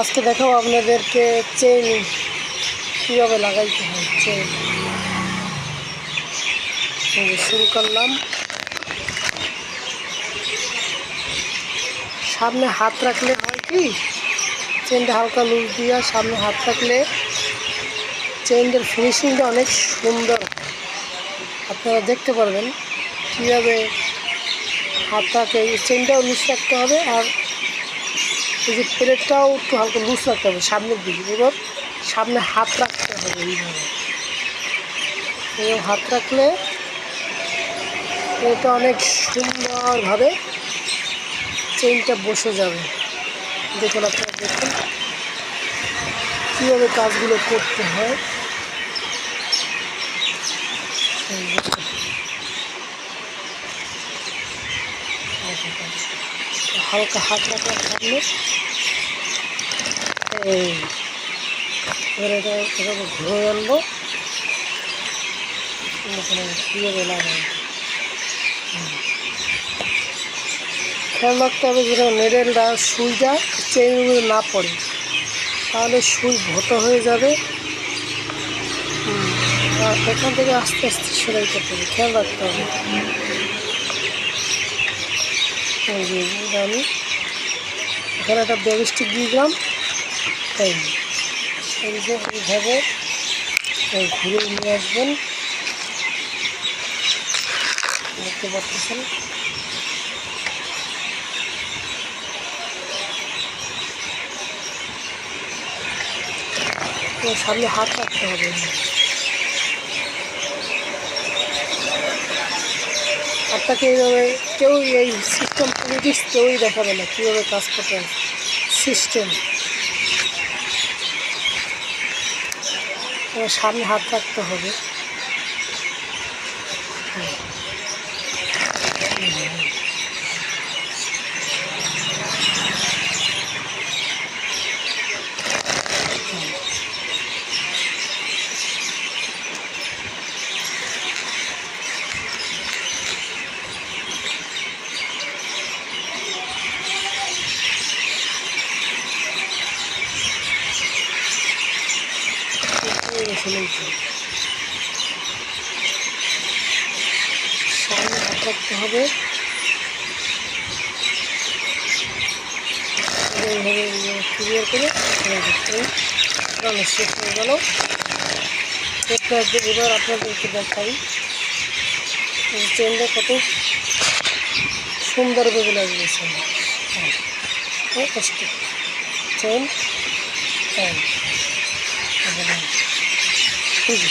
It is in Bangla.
আজকে দেখাবো আপনাদেরকে চেন কীভাবে লাগাইতে হয় চেন শুরু করলাম। সামনে হাত রাখলে হয় কি? চেনটা হালকা লুজ দিয়া সামনে হাত রাখলে চেনটার ফিনিশিংটা অনেক সুন্দর। আপনারা দেখতে পারবেন কীভাবে হাতটাকে চেনটাও লুজ রাখতে হবে আর এই যে প্লেটটাও একটু হালকা লুজ রাখতে হবে সামনের দিকে। এবার সামনে হাত রাখতে হবে এইভাবে। এইভাবে হাত রাখলে এটা অনেক সুন্দরভাবে চেনটা বসে যাবে। দেখুন আপনারা দেখুন। কীভাবে কাজগুলো করতে হয়। হালকা হাত রাখা সামনে। এই, এবার এটা এভাবে ঘুরে আনব। কীভাবে লাগাই খেয়াল রাখতে হবে যেন নেডেলটা সুইটা চেনের উপরে না পড়ে। তাহলে সুই ভোটো হয়ে যাবে। আর এখান থেকে আস্তে আস্তে সেলাই করতে হবে। খেয়াল রাখতে হবে। এই যে এটা আমি এখানে একটা ব্যাগস্টিক দিয়ে দিলাম। এই এই যে এইভাবে ঘুরে নিয়ে আসবেন। দেখতে পাচ্ছেন? সামনে হাত রাখতে হবে। আপনাকে এইভাবে কেউ এই সিস্টেম পলিটিক্স কেউই দেখাবে না, কীভাবে কাজ করতে হয়। সিস্টেম সামনে হাত রাখতে হবে। সামনে হাত রাখতে হবে এইভাবে ক্লিয়ার করে। রান্না শেষ হয়ে গেল এবার আপনাদেরকে দেখাই চেনটা কত সুন্দরভাবে কষ্ট চেন হ্যাঁ Uhum.